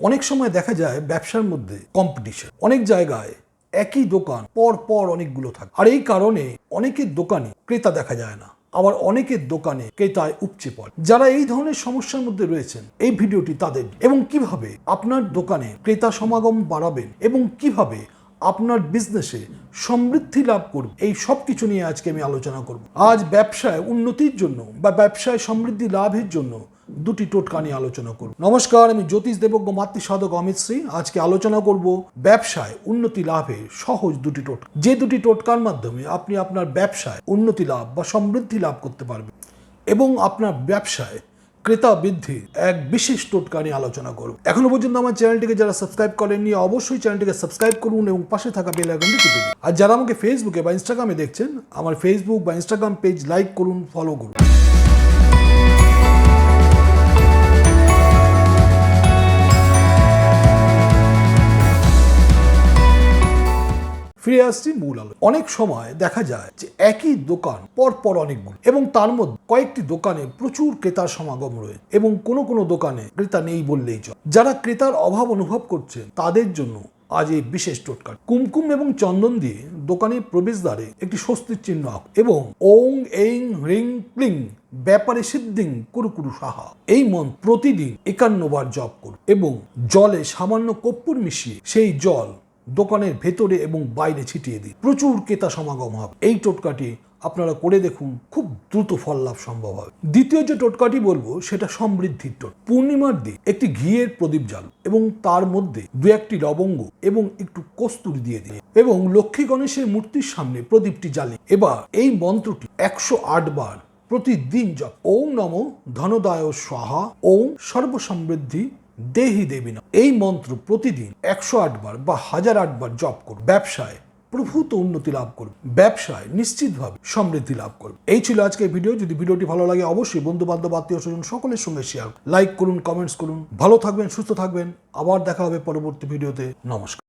অনেক সময় দেখা যায় ব্যবসার মধ্যে কম্পিটিশন অনেক জায়গায় একই দোকান পর পর অনেকগুলো থাকে। আর এই কারণে অনেকের দোকানে ক্রেতা দেখা যায় না। আবার অনেকের দোকানে ক্রেতায় উপচে পড়ে। যারা এই ধরনের সমস্যার মধ্যে রয়েছেন, এই ভিডিওটি তাদের। এবং কীভাবে আপনার দোকানে ক্রেতা সমাগম বাড়াবেন এবং কীভাবে আপনার বিজনেসে সমৃদ্ধি লাভ করবে এই সব কিছু নিয়ে আজকে আমি আলোচনা করব। আজ ব্যবসায় উন্নতির জন্য বা ব্যবসায় সমৃদ্ধি লাভের জন্য দুটি টোটকা নিয়ে আলোচনা করব। নমস্কার, আমি জ্যোতিষ দেবজ্ঞ মাতৃ সাধক অমিত শ্রী। আজকে আলোচনা করব ব্যবসায় উন্নতি লাভে সহজ দুটি টোটকা। যে দুটি টোটকার মাধ্যমে আপনি আপনার ব্যবসায় উন্নতি লাভ বা সমৃদ্ধি লাভ করতে পারবেন এবং আপনার ব্যবসায় ক্রেতা বৃদ্ধি এক বিশেষ টোটকা নিয়ে আলোচনা করব। এখনও পর্যন্ত আমার চ্যানেলটিকে যারা সাবস্ক্রাইব করেননি, অবশ্যই চ্যানেলটিকে সাবস্ক্রাইব করুন এবং পাশে থাকা বেল আইকনটি টিপে দিন। আর যারা আমাকে ফেসবুকে বা ইনস্টাগ্রামে দেখছেন, আমার ফেসবুক বা ইনস্টাগ্রাম পেজ লাইক করুন ফলো করুন। ফিরে আসছি মূল আলো অনেক সময় দেখা যায় যে একই দোকান পর পর অনেকগুলো এবং তার মধ্যে কয়েকটি দোকানে প্রচুর ক্রেতার সমাগম রয়েছে। এবং কোনো কোনো দোকানে ক্রেতা নেই বললেই চল। যারা ক্রেতার অভাব অনুভব করছেন তাদের জন্য আজ এই বিশেষ টোটকা কুমকুম এবং চন্দন দিয়ে দোকানের প্রবেশদ্বারে একটি স্বস্তির চিহ্ন আঁক। এবং ওং এইং রিং, ক্লিং, ব্যাপারে সিদ্ধিং কুরুকুরু সাহা। এই মন প্রতিদিন একান্ন বার জপ করুন এবং জলে সামান্য কর্পূর মিশিয়ে সেই জল দোকানের ভেতরে এবং বাইরে ছিটিয়ে দিন। প্রচুর ক্রেতা সমাগম হবে। এই টোটকাটি আপনারা করে দেখুন, খুব দ্রুত ফল লাভ সম্ভব হবে। দ্বিতীয় যে টোটকাটি বলব, সেটা সমৃদ্ধির টোট পূর্ণিমার দিন একটি ঘিয়ের প্রদীপ জ্বাল এবং তার মধ্যে দু একটি লবঙ্গ এবং একটু কস্তুরি দিয়ে দিন এবং লক্ষ্মী গণেশের মূর্তির সামনে প্রদীপটি জ্বালে এবার এই মন্ত্রটি একশো আট বার প্রতিদিন জপ। ওম নম ধনদায় স্বাহা, ওম সর্বসমৃদ্ধি দেহি দেবী না এই মন্ত্র প্রতিদিন একশো আটবার বা হাজার আটবার জপ করুন। ব্যবসায় প্রভূত উন্নতি লাভ করবে ব্যবসায় নিশ্চিতভাবে সমৃদ্ধি লাভ করবে এই ছিল আজকের ভিডিও। যদি ভিডিওটি ভালো লাগে, অবশ্যই বন্ধু বান্ধব আত্মীয় স্বজন সকলের সঙ্গে শেয়ার লাইক করুন কমেন্টস করুন। ভালো থাকবেন, সুস্থ থাকবেন। আবার দেখা হবে পরবর্তী ভিডিওতে। নমস্কার।